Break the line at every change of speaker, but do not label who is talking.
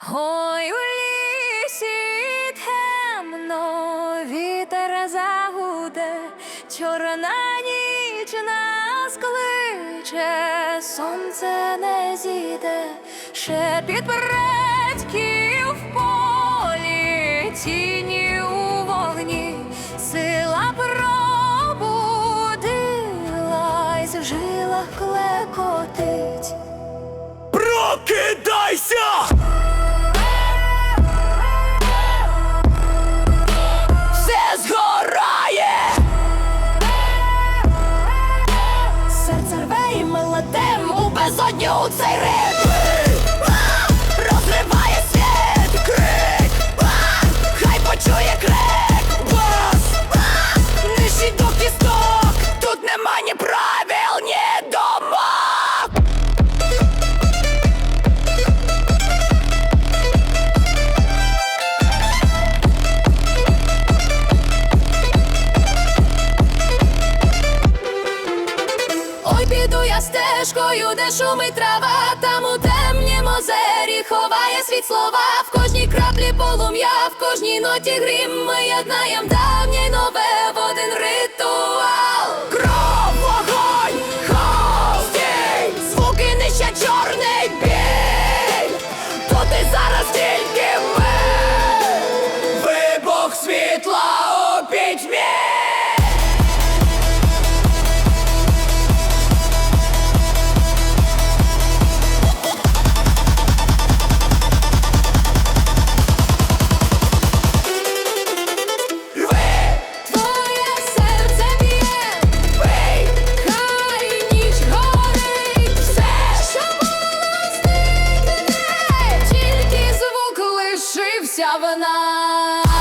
Ой, у лісі темно, вітер загуде, чорна ніч нас кличе, сонце не зійде, шепіт предків в полі, безодню у цей ритм
Розриває світ! Крик! Хай почує крик! Бас! Нижчий до кісток! Тут нема ні правил, ні домок!
Ой, піду я стежкою, де шумить трава, там у темнім озері ховає світ слова, в кожній краплі полум'я, в кожній ноті грім. Ми єднаєм явна.